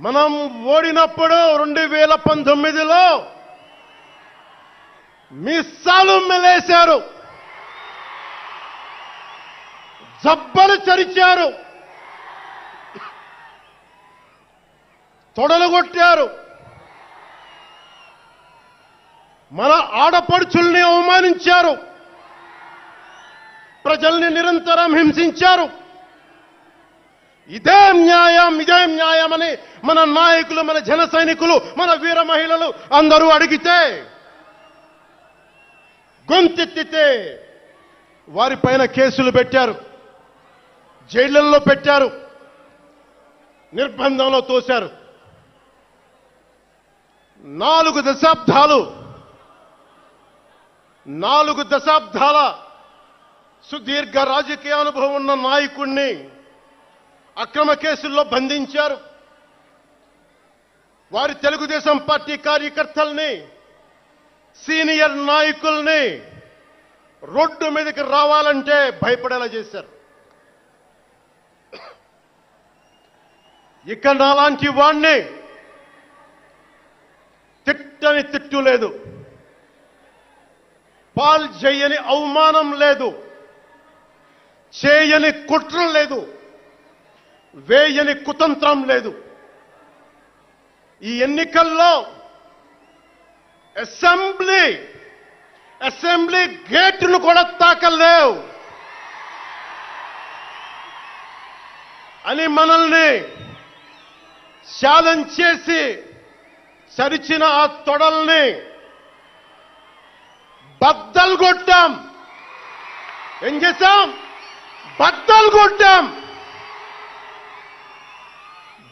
మనం ఓడినప్పుడు రెండు వేల పంతొమ్మిదిలో మిస్సాలు మెలేశారు. జబ్బలు చరిచారు. తొడలు కొట్టారు మన ఆడపడుచుల్ని అవమానించారు. ప్రజల్ని నిరంతరం హింసించారు. ఇదే న్యాయం ఇదే న్యాయం అని మన నాయకులు మన జన సైనికులు మన వీర మహిళలు అందరూ అడిగితే గొంతెత్తితే వారిపైన కేసులు పెట్టారు జైళ్ళలో పెట్టారు నిర్బంధంలో తోశారు. నాలుగు దశాబ్దాలు నాలుగు దశాబ్దాల సుదీర్ఘ రాజకీయ అనుభవం ఉన్న నాయకుణ్ణి అక్రమ కేసుల్లో బంధించారు. వారి తెలుగుదేశం పార్టీ కార్యకర్తల్ని సీనియర్ నాయకుల్ని రోడ్డు మీదకి రావాలంటే భయపడేలా చేశారు. ఇక నాలాంటి వాణ్ణి తిట్టని తిట్టు లేదు. పాల్ చేయని అవమానం లేదు. చేయని కుట్ర లేదు. వేయని కుతంత్రం లేదు. ఈ ఎన్నికల్లో అసెంబ్లీ అసెంబ్లీ గేట్ను కూడా తాకలేవు. అని మనల్ని ఛాలెంజ్ చేసి సరిచిన ఆ తొడల్ని బద్దలు కొట్టాం. ఏం చేశాం? బద్దలు కొట్టాం.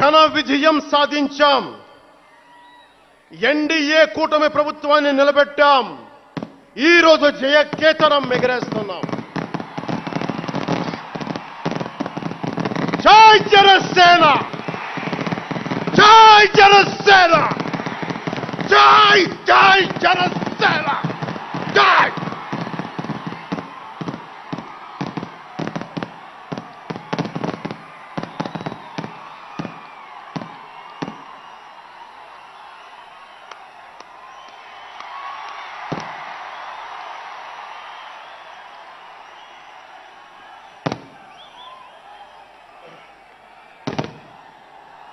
ఘన విజయం సాధించాం. ఎన్డీఏ కూటమి ప్రభుత్వాన్ని నిలబెట్టాం. ఈ రోజు జయకేతనం ఎగరేస్తున్నాం. జై జనసేన! జై జనసేన! జై జై జనసేన!